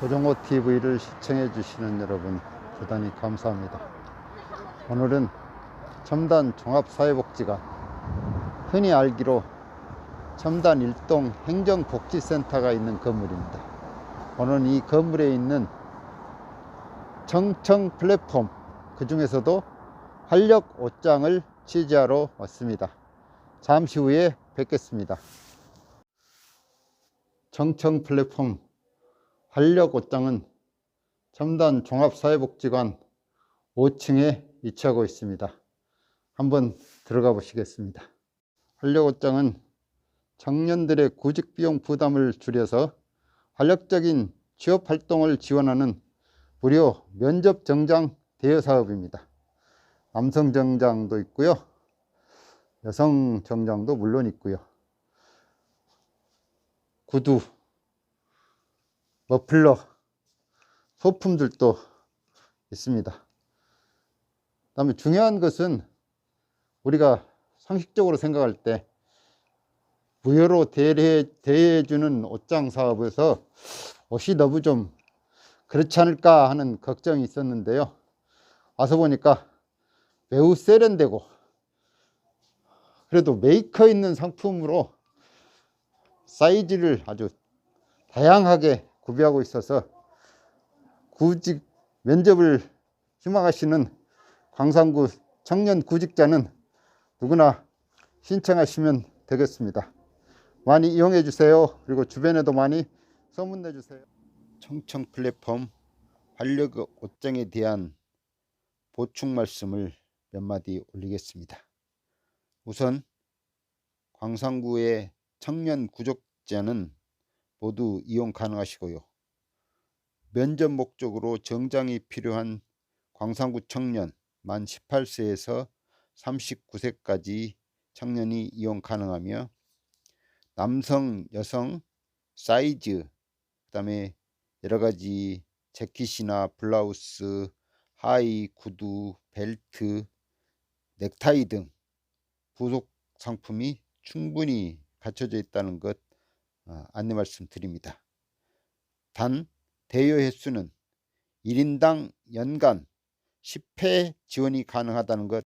고정호 TV를 시청해 주시는 여러분 대단히 감사합니다. 오늘은 첨단 종합사회복지관 흔히 알기로 첨단 일동 행정복지센터가 있는 건물입니다. 오늘 이 건물에 있는 정청 플랫폼 그 중에서도 활력 옷장을 취재하러 왔습니다. 잠시 후에 뵙겠습니다. 정청 플랫폼 옷장은 첨단 종합사회복지관 5층에 위치하고 있습니다. 한번 들어가 보시겠습니다. 옷장은 청년들의 구직 비용 부담을 줄여서 활력적인 취업 활동을 지원하는 무료 면접 정장 대여 사업입니다. 남성 정장도 있고요. 여성 정장도 물론 있고요. 구두, 머플러, 소품들도 있습니다. 그 다음에 중요한 것은 우리가 상식적으로 생각할 때 무료로 대여해, 대여해주는 옷장 사업에서 옷이 너무 좀 그렇지 않을까 하는 걱정이 있었는데요. 와서 보니까 매우 세련되고 그래도 메이커 있는 상품으로 사이즈를 아주 다양하게 구비하고 있어서 구직 면접을 희망하시는 광산구 청년 구직자는 누구나 신청하시면 되겠습니다. 많이 이용해 주세요. 그리고 주변에도 많이 소문내 주세요. 청청 플랫폼 활력 옷장에 대한 보충 말씀을 몇 마디 올리겠습니다. 우선 광산구의 청년 구직자는 모두 이용 가능하시고요. 면접 목적으로 정장이 필요한 광산구 청년 만 18세에서 39세까지 청년이 이용 가능하며 남성, 여성 사이즈 그 다음에 여러 가지 재킷이나 블라우스, 하의, 구두, 벨트, 넥타이 등 부속 상품이 충분히 갖춰져 있다는 것 어, 안내 말씀드립니다. 단 대여 횟수는 1인당 연간 10회 지원이 가능하다는 것